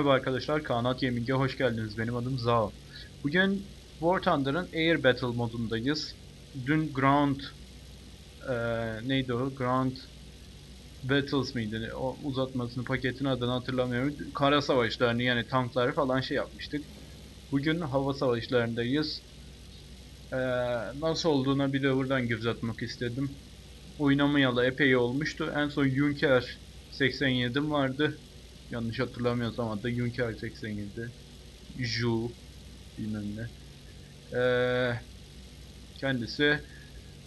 Merhaba arkadaşlar, Kanat Gaming'e hoş geldiniz. Benim adım Zao. Bugün War Thunder'ın Air Battle modundayız. Dün Ground eee, neydi o? Ground Battles mıydı? O uzatmasını, paketin adını hatırlamıyorum. Kara savaşlarını yani tankları falan şey yapmıştık. Bugün hava savaşlarındayız. Eee, nasıl olduğuna bir de buradan göz atmak istedim. Oynamayalı epey olmuştu. En son Junker 87'm vardı. Yanlış hatırlamıyorsam adı Junker 87. Ju bilmem ne. Ee, kendisi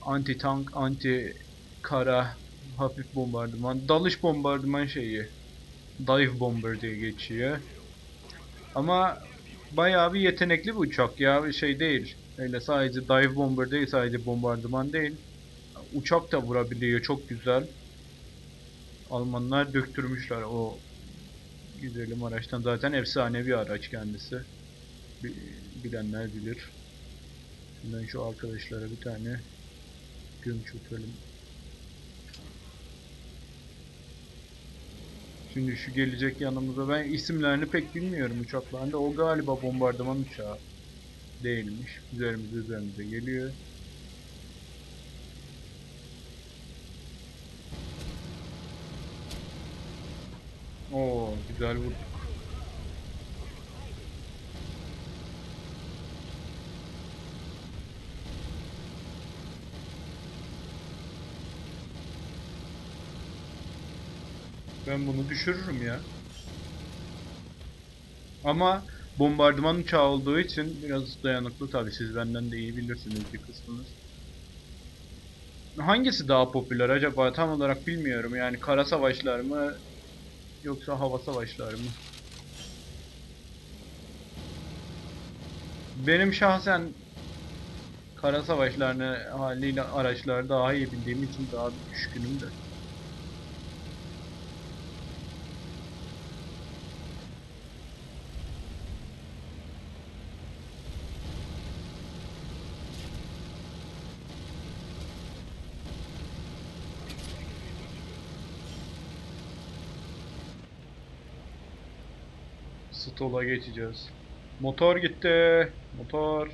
anti tank, anti kara, hafif bombardıman, dalış bombardıman şeyi. Dive bomber diye geçiyor. Ama bayağı bir yetenekli bir uçak ya, şey değil. Öyle sadece dive bomber değil, sadece bombardıman değil. Uçak da vurabiliyor, çok güzel. Almanlar döktürmüşler o güzelim araçtan. Zaten efsane bir araç kendisi. Bi- Bilenler bilir. Şimdi şu arkadaşlara bir tane gömçürtelim. Şimdi şu gelecek yanımıza ben isimlerini pek bilmiyorum uçakların da o galiba bombardıman uçağı değilmiş. Üzerimize üzerimize geliyor. Oo güzel vurduk. Ben bunu düşürürüm ya. Ama bombardıman uçağı olduğu için biraz dayanıklı tabii siz benden de iyi bilirsiniz bir kısmınız. Hangisi daha popüler acaba tam olarak bilmiyorum yani kara savaşlar mı Yoksa hava savaşları mı? Benim şahsen kara savaşlarını haliyle araçları daha iyi bildiğim için daha düşkünüm de. Stola geçeceğiz. Motor gitti. Motor.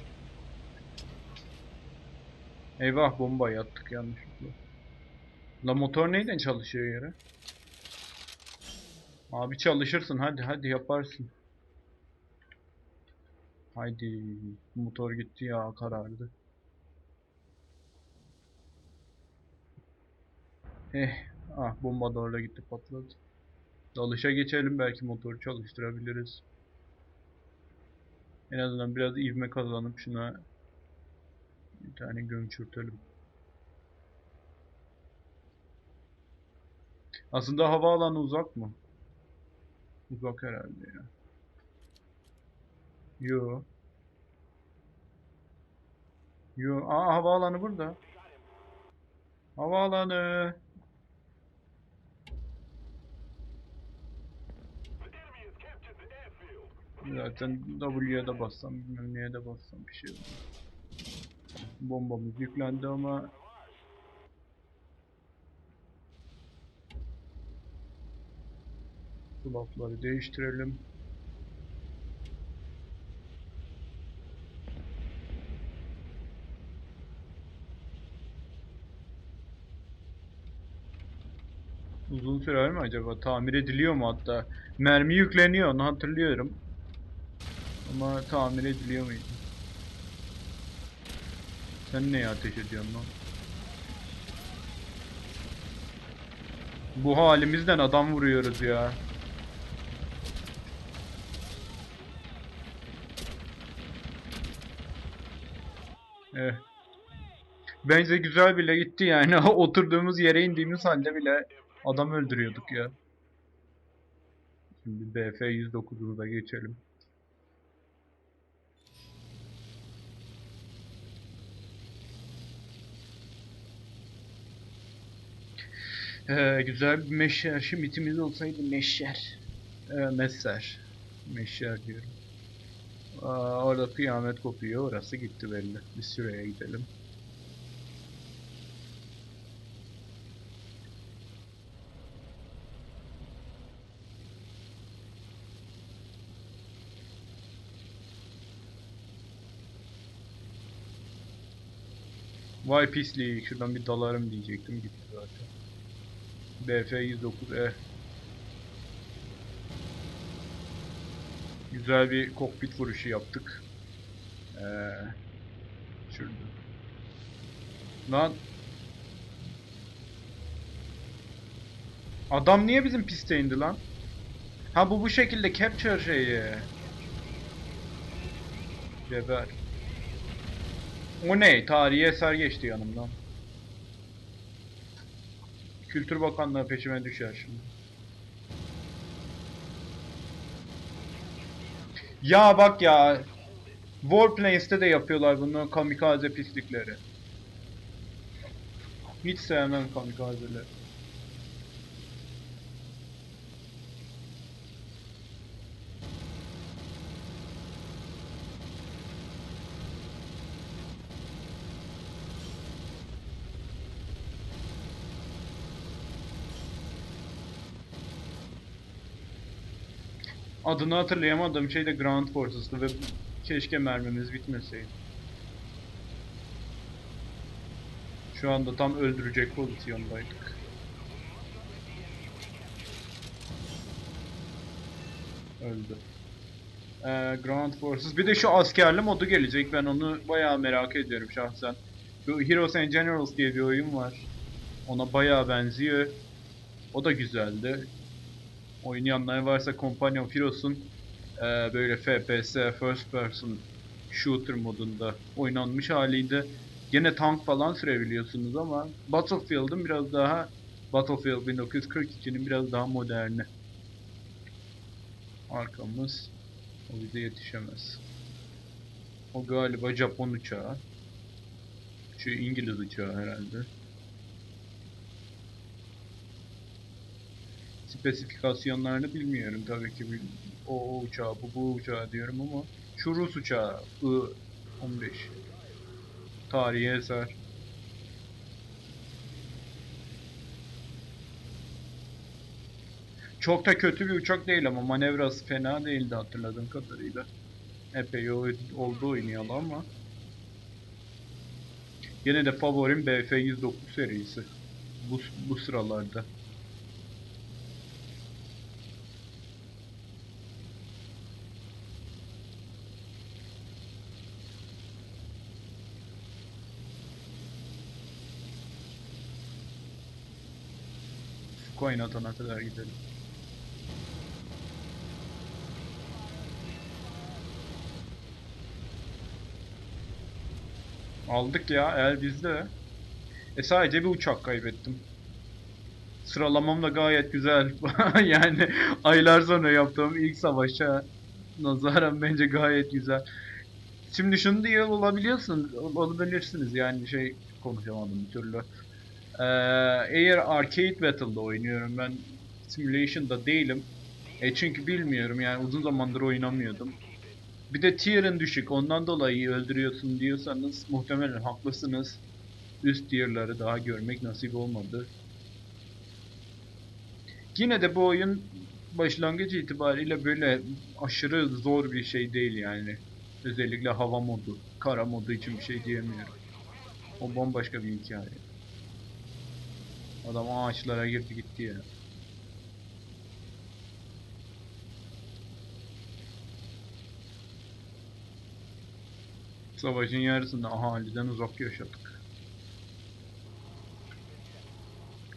Eyvah bomba yattık yanlışlıkla. La motor neyle çalışıyor yere? Abi çalışırsın hadi hadi yaparsın. Haydi motor gitti ya karardı. Eh ah bomba da orada gitti patladı. Dalışa geçelim belki motoru çalıştırabiliriz. En azından biraz ivme kazanıp şuna bir tane gömçürtelim. Aslında havaalanı uzak mı? Uzak herhalde ya. Yo. Yo. Aa havaalanı burada. Havaalanı. Zaten W'ye de bassam, bilmem neye de bassam bir şey olmaz. Bombamız yüklendi ama Kulakları değiştirelim. Uzun sürer mi acaba? Tamir ediliyor mu hatta? Mermi yükleniyor onu hatırlıyorum. Ama tamir ediliyor muydu? Sen neye ateş ediyorsun lan? Bu halimizden adam vuruyoruz ya. Eh. Bence güzel bile gitti yani. Oturduğumuz yere indiğimiz halde bile adam öldürüyorduk ya. Şimdi BF 109'u da geçelim. Ee, güzel bir meşer. Şimdi itimiz olsaydı meşer. Ee, meser. Meşer diyorum. Aa, orada kıyamet kopuyor. Orası gitti belli. Bir süreye gidelim. Vay pisliği. Şuradan bir dalarım diyecektim. Gitti zaten. BF 109E. Güzel bir kokpit vuruşu yaptık. Ee, şurada. Lan. Adam niye bizim piste indi lan? Ha bu bu şekilde capture şeyi. Geber. O ne? Tarihi eser geçti yanımdan. Kültür Bakanlığı peşime düşer şimdi. Ya bak ya. Warplanes'te de yapıyorlar bunu kamikaze pislikleri. Hiç sevmem kamikazeleri. Adını hatırlayamadığım şey de Ground Forces'tı ve keşke mermimiz bitmeseydi. Şu anda tam öldürecek pozisyondaydık. Öldü. Ee, Ground Forces. Bir de şu askerli modu gelecek. Ben onu bayağı merak ediyorum şahsen. Bu Heroes and Generals diye bir oyun var. Ona bayağı benziyor. O da güzeldi. Oynayanlar varsa Company of Heroes'un eee, böyle FPS, First Person Shooter modunda oynanmış haliydi. Gene tank falan sürebiliyorsunuz ama Battlefield'ın biraz daha Battlefield 1942'nin biraz daha moderni. Arkamız o bize yetişemez. O galiba Japon uçağı. Şu İngiliz uçağı herhalde. Spesifikasyonlarını bilmiyorum. Tabii ki o, o uçağı bu bu uçağı diyorum ama şu Rus uçağı I-15 tarihi eser. Çok da kötü bir uçak değil ama manevrası fena değildi hatırladığım kadarıyla. Epey oldu oynayalı ama. Yine de favorim BF-109 serisi. Bu, bu sıralarda. Coin atana kadar gidelim. Aldık ya, el bizde. E sadece bir uçak kaybettim. Sıralamam da gayet güzel. yani aylar sonra yaptığım ilk savaşa nazaran bence gayet güzel. Şimdi şunu diye olabiliyorsun, olabilirsiniz yani şey konuşamadım bir türlü. Ee, eğer Arcade Battle'da oynuyorum ben Simulation'da değilim. E çünkü bilmiyorum yani uzun zamandır oynamıyordum. Bir de tier'ın düşük ondan dolayı öldürüyorsun diyorsanız muhtemelen haklısınız. Üst tier'ları daha görmek nasip olmadı. Yine de bu oyun başlangıç itibariyle böyle aşırı zor bir şey değil yani. Özellikle hava modu, kara modu için bir şey diyemiyorum. O bambaşka bir hikaye. Adam ağaçlara girdi gitti ya. Savaşın yarısında ahaliden uzak yaşadık.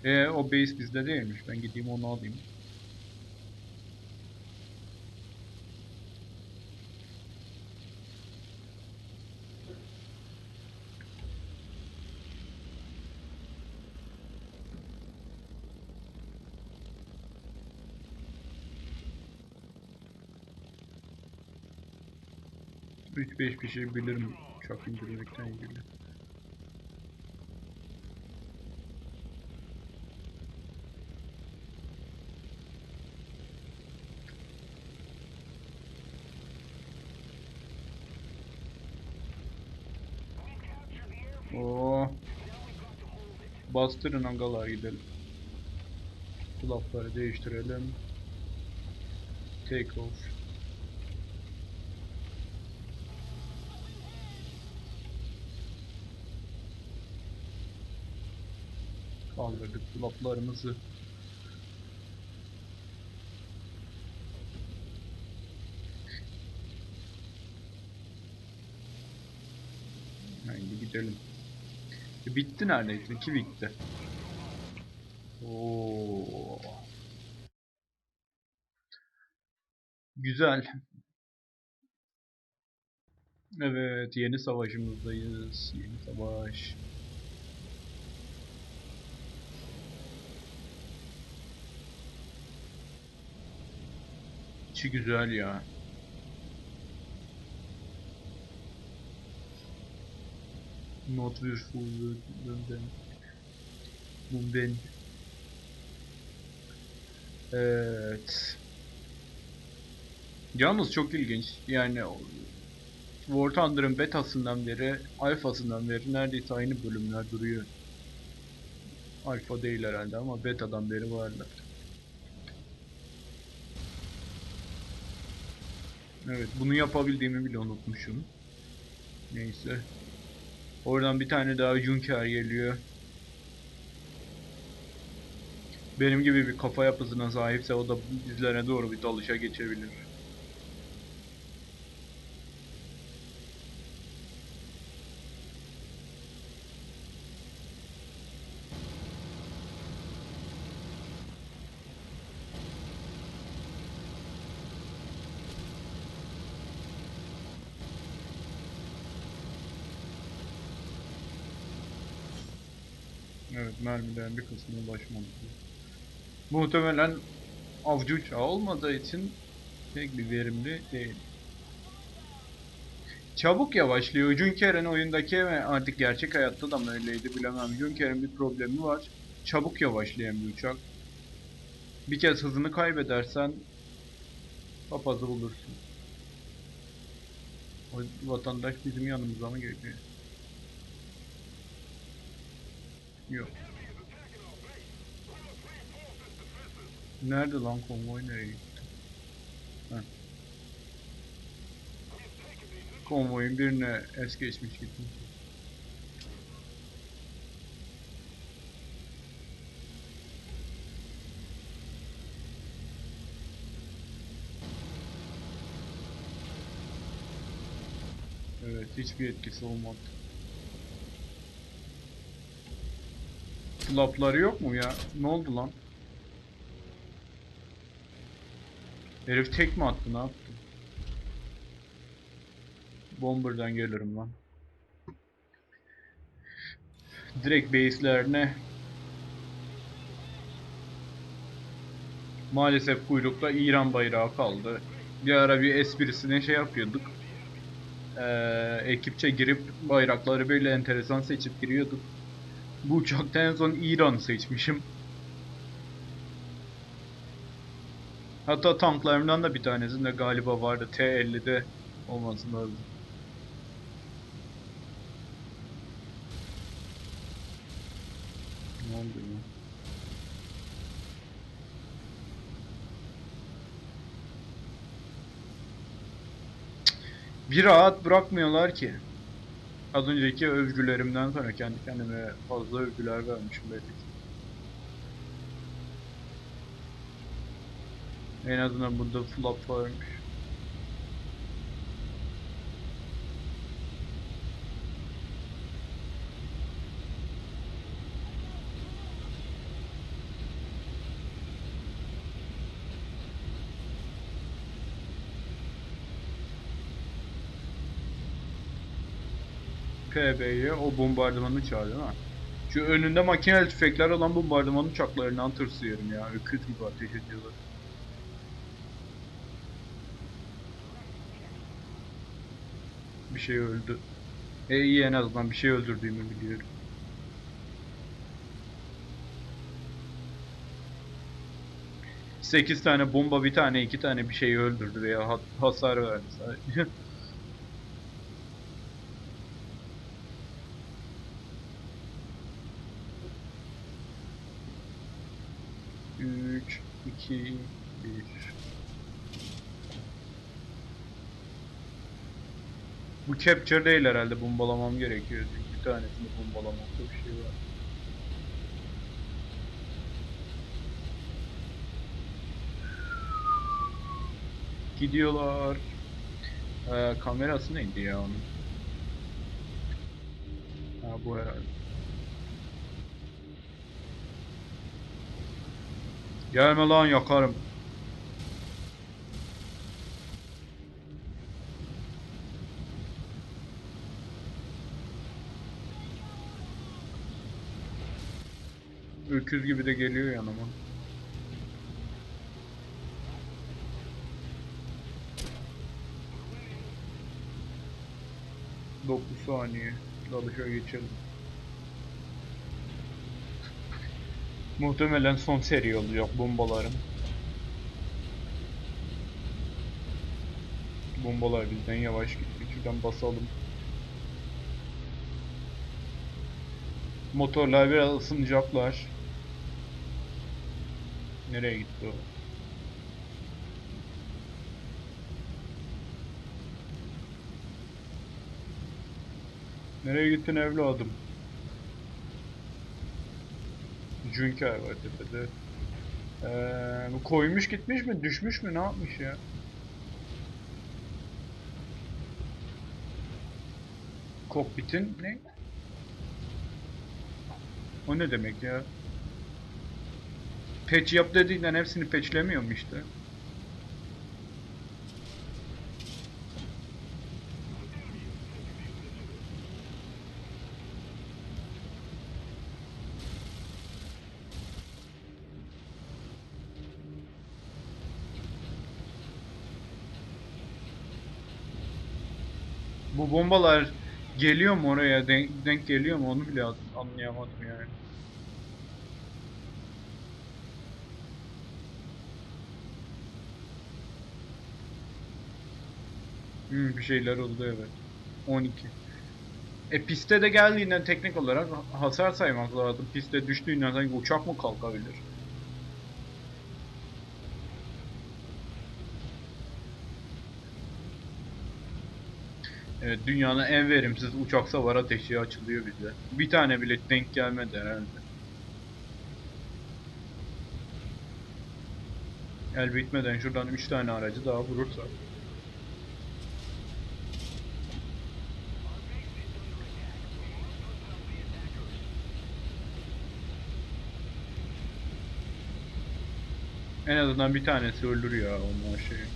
E o base bizde değilmiş. Ben gideyim onu alayım. Üç beş bir şey bilirim uçak indirmekten ilgili. Oo. Bastırın agalar gidelim. Kulakları değiştirelim. Take off. Kaldırdık flaplarımızı. Haydi gidelim. E, bitti neredeyse. Ki bitti. Oo. Güzel. Evet, yeni savaşımızdayız. Yeni savaş. İçi güzel ya. Not useful London. London. Evet. Yalnız çok ilginç. Yani War Thunder'ın betasından beri, alfasından beri neredeyse aynı bölümler duruyor. Alfa değil herhalde ama betadan beri varlar. Evet, bunu yapabildiğimi bile unutmuşum. Neyse. Oradan bir tane daha Junker geliyor. Benim gibi bir kafa yapısına sahipse o da bizlere doğru bir dalışa geçebilir. Evet, mermilerin bir kısmına ulaşmadı. Muhtemelen avcı uçağı olmadığı için pek bir verimli değil. Çabuk yavaşlıyor. Junker'in oyundaki ve artık gerçek hayatta da mı öyleydi bilemem. Junker'in bir problemi var. Çabuk yavaşlayan bir uçak. Bir kez hızını kaybedersen papazı bulursun. O vatandaş bizim yanımıza mı geliyor? Yok. Nerede lan konvoy nereye gitti? Heh. Konvoyun birine es geçmiş gitmiş. Evet, hiçbir etkisi olmadı. Flapları yok mu ya? Ne oldu lan? Herif tek mi attı ne yaptı? Bomber'dan gelirim lan. Direkt base'lerine Maalesef kuyrukta İran bayrağı kaldı. Bir ara bir esprisine şey yapıyorduk. Ee, ekipçe girip bayrakları böyle enteresan seçip giriyorduk. Bu uçakta en son İran seçmişim. Hatta tanklarımdan da bir tanesinde galiba vardı. T-50'de olması lazım. Ne oldu ya? Bir rahat bırakmıyorlar ki. Az önceki övgülerimden sonra kendi kendime fazla övgüler vermişim belli ki. En azından burada flop varmış. PB'ye o bombardımanı çağır değil mi? Şu önünde makineli tüfekler olan bombardıman uçaklarından tırsıyorum ya. Öküz gibi ateş ediyorlar. Bir şey öldü. E iyi en azından bir şey öldürdüğümü biliyorum. Sekiz tane bomba bir tane iki tane bir şeyi öldürdü veya ha- hasar verdi sadece. 2, 1. Bu capture değil herhalde. Bombalamam gerekiyor. İki tanesini bombalamakta bir şey var. Gidiyorlar. Ee, kamerası neydi ya onun? Ha bu herhalde. Gelme lan yakarım. Öküz gibi de geliyor yanıma. Dokuz saniye. Dalışa geçelim. Muhtemelen son seri olacak bombalarım. Bombalar bizden yavaş gitti. Şuradan basalım. Motorlar biraz ısınacaklar. Nereye gitti o? Nereye gittin evladım? Junker var tepede. Ee, koymuş gitmiş mi? Düşmüş mü? Ne yapmış ya? Kokpitin ne? O ne demek ya? Patch yap dediğinden hepsini patchlemiyor mu işte? Bombalar geliyor mu oraya denk, denk geliyor mu onu bile anlayamadım yani. Hmm, bir şeyler oldu evet. 12. E piste de geldiğinden teknik olarak hasar saymak lazım. Piste düştüğünden sanki uçak mı kalkabilir? Evet, dünyanın en verimsiz uçak savar ateşi açılıyor bize. Bir tane bile denk gelmedi herhalde. El bitmeden şuradan 3 tane aracı daha vurursak. En azından bir tanesi öldür ya onlar şeyi.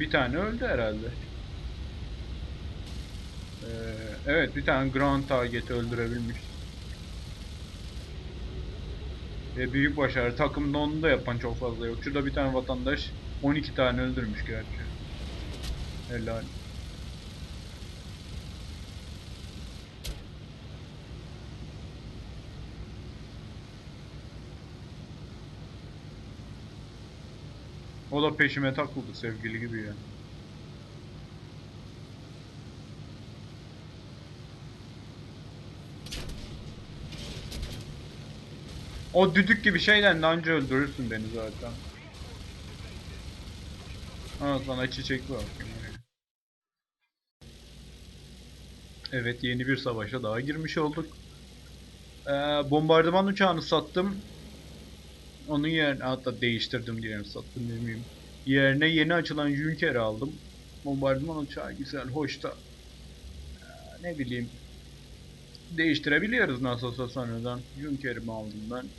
Bir tane öldü herhalde. Ee, evet bir tane ground target öldürebilmiş. Ve büyük başarı. Takımda onu da yapan çok fazla yok. Şurada bir tane vatandaş 12 tane öldürmüş gerçi. Helal. O da peşime takıldı sevgili gibi ya. O düdük gibi şeyden de anca öldürürsün beni zaten. Ha sana çiçek var. Evet yeni bir savaşa daha girmiş olduk. Ee, bombardıman uçağını sattım. Onun yerine hatta değiştirdim diyelim sattım demeyeyim. Yerine yeni açılan Junker'i aldım. Bombardıman uçağı güzel, hoş da. Ee, ne bileyim. Değiştirebiliyoruz nasıl olsa sonradan. Junker'imi aldım ben.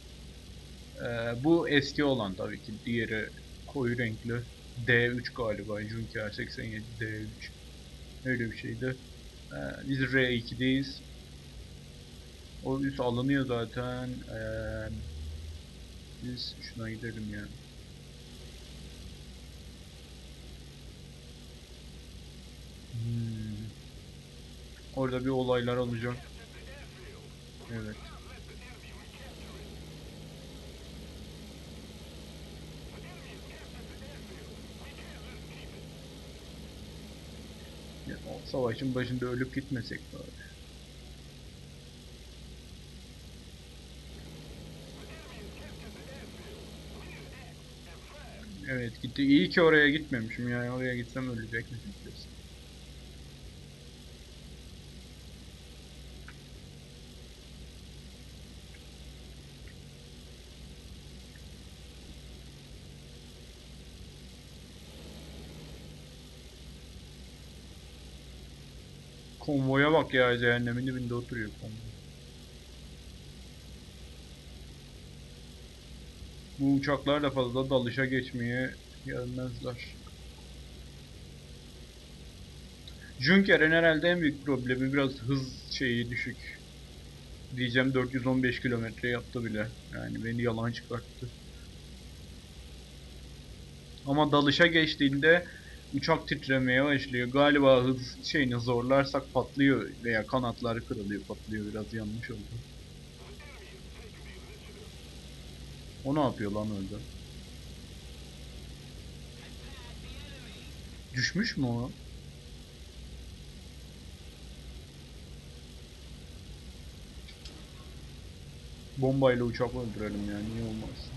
Ee, bu eski olan tabii ki. Diğeri koyu renkli. D3 galiba. Junker 87 D3. Öyle bir şeydi. Ee, biz R2'deyiz. O üst alınıyor zaten. Ee, biz şuna gidelim yani. Hmm. Orada bir olaylar olacak. Evet. Savaşın başında ölüp gitmesek bari. Evet gitti. İyi ki oraya gitmemişim yani oraya gitsem ölecekmişim kesin. Konvoya bak ya cehennemin dibinde oturuyor konvoy. Bu uçaklar da fazla dalışa geçmeye gelmezler. Junker'in herhalde en büyük problemi biraz hız şeyi düşük. Diyeceğim 415 kilometre yaptı bile. Yani beni yalan çıkarttı. Ama dalışa geçtiğinde uçak titremeye başlıyor. Galiba hız şeyini zorlarsak patlıyor veya kanatları kırılıyor, patlıyor. Biraz yanlış oldu. O ne yapıyor lan orada? Düşmüş mü o? Bombayla uçak öldürelim yani niye olmaz?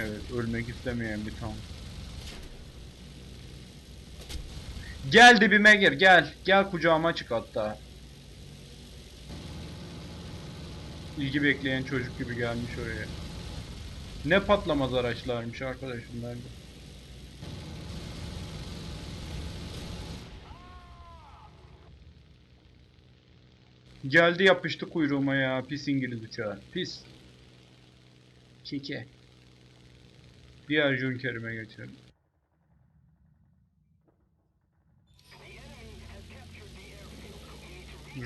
Evet, ölmek istemeyen bir tam. Gel dibime gir, gel. Gel kucağıma çık hatta. İlgi bekleyen çocuk gibi gelmiş oraya. Ne patlamaz araçlarmış arkadaş bunlar. Geldi yapıştı kuyruğuma ya pis İngiliz uçağı. Pis. Keke. Diğer Junker'ime geçelim.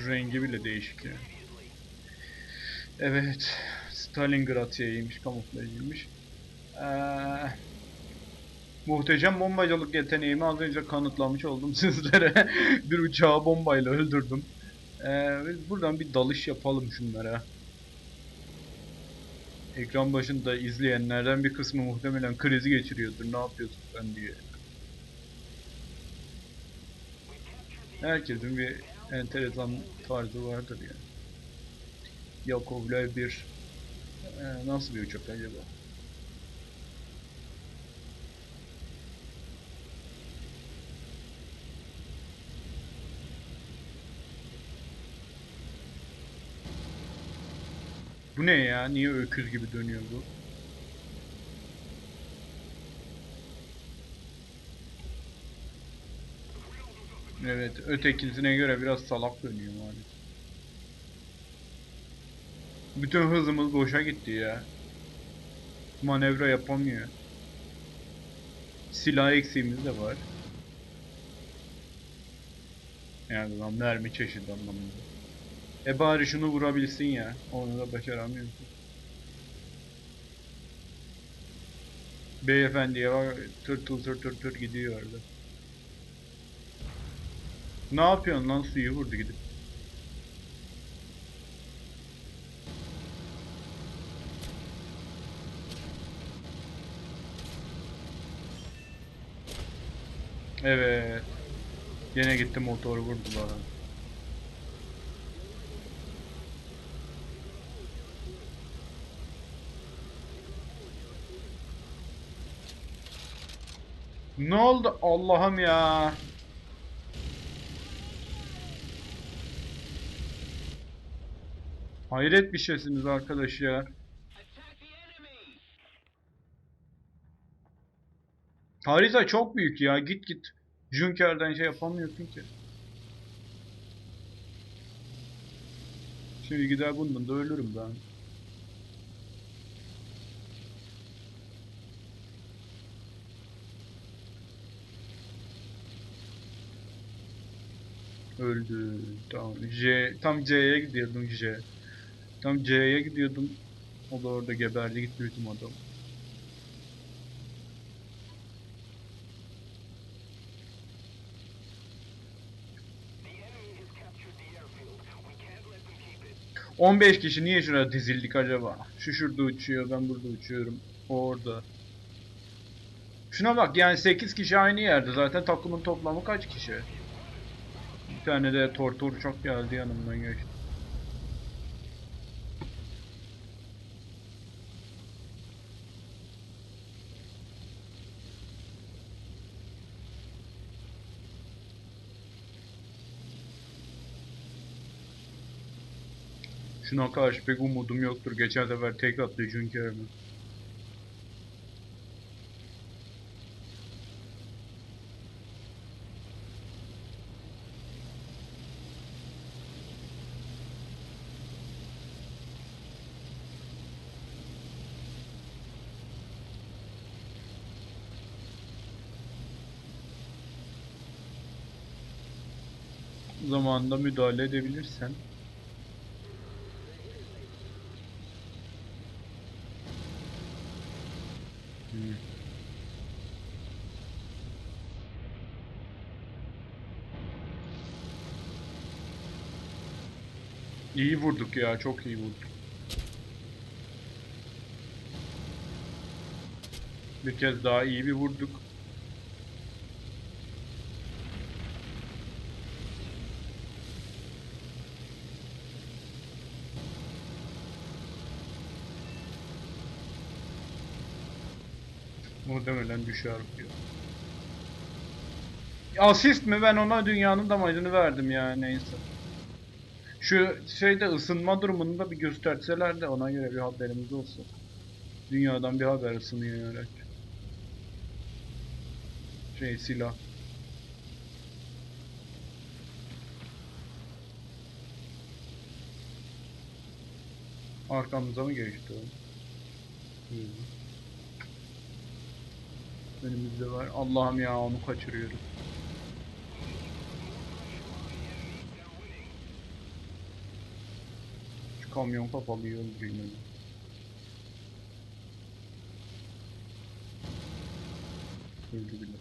Rengi bile değişik ya. Evet. Stalingrad şeyiymiş, kamuflajıymış. Ee, muhteşem bombacılık yeteneğimi az önce kanıtlamış oldum sizlere. bir uçağı bombayla öldürdüm. Ee, buradan bir dalış yapalım şunlara. Ekran başında izleyenlerden bir kısmı muhtemelen krizi geçiriyordur. Ne yapıyorsun sen diye. Herkesin bir enteresan tarzı vardır yani. Yakovlev bir Ee, nasıl bir uçak acaba? Bu ne ya? Niye öküz gibi dönüyor bu? Evet, ötekisine göre biraz salak dönüyor maalesef. Bütün hızımız boşa gitti ya. Manevra yapamıyor. Silah eksiğimiz de var. Yani lan mermi çeşidi anlamında. E bari şunu vurabilsin ya. Onu da başaramıyorsun. Beyefendiye bak tır tır tır tır tır gidiyor orada. Ne yapıyorsun lan suyu vurdu gidip. Evet. Yine gitti motoru vurdu bana. Ne oldu Allah'ım ya. Hayret bir şeysiniz arkadaş ya. Harita çok büyük ya. Git git. Junker'den şey yapamıyorsun ki. Şimdi gider bundan da ölürüm ben. Öldü. Tamam. J tam C'ye gidiyordum J. Tam C'ye gidiyordum. O da orada geberdi gitti bütün adam. The enemy has captured the airfield. We can't let them keep it. 15 kişi niye şuraya dizildik acaba? Şu şurada uçuyor, ben burada uçuyorum. O orada. Şuna bak yani 8 kişi aynı yerde zaten takımın toplamı kaç kişi? Bir tane de tortur uçak geldi yanımdan geçti. Şuna karşı pek umudum yoktur. Geçen sefer tek attı Junker'imi. Zamanında müdahale edebilirsen. Hmm. İyi vurduk ya, çok iyi vurduk. Bir kez daha iyi bir vurduk. Muhtemelen düşer diyor. Asist mi? Ben ona dünyanın damacını verdim ya neyse. Şu şeyde ısınma durumunu da bir gösterseler de ona göre bir haberimiz olsun. Dünyadan bir haber ısınıyor olarak. Şey silah. Arkamıza mı geçti o? Hı. Önümüzde var. Allah'ım ya onu kaçırıyoruz. Şu kamyon kapalı yol bilmem. Öldü bile.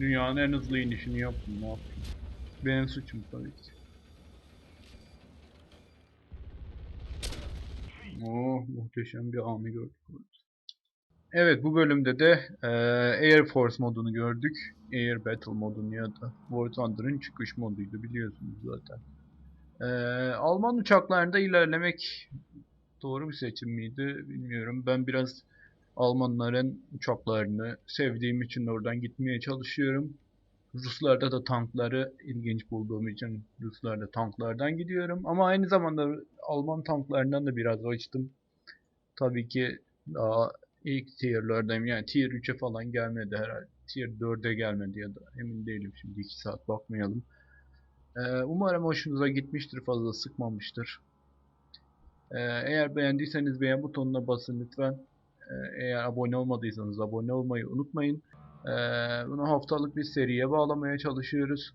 Dünyanın en hızlı inişini yaptım. Ne yaptım? Benim suçum tabii ki. Oh muhteşem bir anı gördük. Evet bu bölümde de eee, Air Force modunu gördük. Air Battle modunu ya da War Thunder'ın çıkış moduydu biliyorsunuz zaten. Eee, Alman uçaklarında ilerlemek doğru bir seçim miydi bilmiyorum. Ben biraz Almanların uçaklarını sevdiğim için oradan gitmeye çalışıyorum. Ruslarda da tankları ilginç bulduğum için Ruslarda tanklardan gidiyorum. Ama aynı zamanda Alman tanklarından da biraz açtım. Tabii ki daha ilk tier'lardayım. Yani tier 3'e falan gelmedi herhalde. Tier 4'e gelmedi ya da emin değilim şimdi 2 saat bakmayalım. Ee, umarım hoşunuza gitmiştir fazla sıkmamıştır. Ee, eğer beğendiyseniz beğen butonuna basın lütfen. Ee, eğer abone olmadıysanız abone olmayı unutmayın. Ee, bunu haftalık bir seriye bağlamaya çalışıyoruz.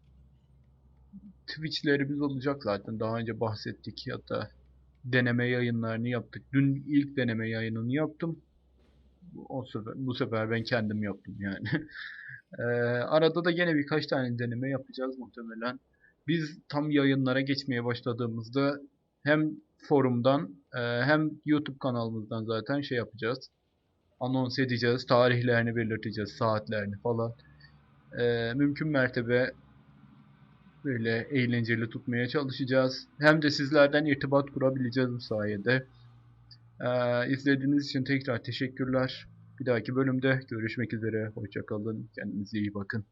Twitch'lerimiz olacak zaten. Daha önce bahsettik. Hatta deneme yayınlarını yaptık. Dün ilk deneme yayınını yaptım. O sefer, bu sefer ben kendim yaptım yani. Ee, arada da gene birkaç tane deneme yapacağız muhtemelen. Biz tam yayınlara geçmeye başladığımızda hem forumdan e, hem YouTube kanalımızdan zaten şey yapacağız. Anons edeceğiz. Tarihlerini belirteceğiz. Saatlerini falan. Ee, mümkün mertebe böyle eğlenceli tutmaya çalışacağız. Hem de sizlerden irtibat kurabileceğiz bu sayede. Ee, izlediğiniz için tekrar teşekkürler. Bir dahaki bölümde görüşmek üzere. Hoşçakalın. Kendinize iyi bakın.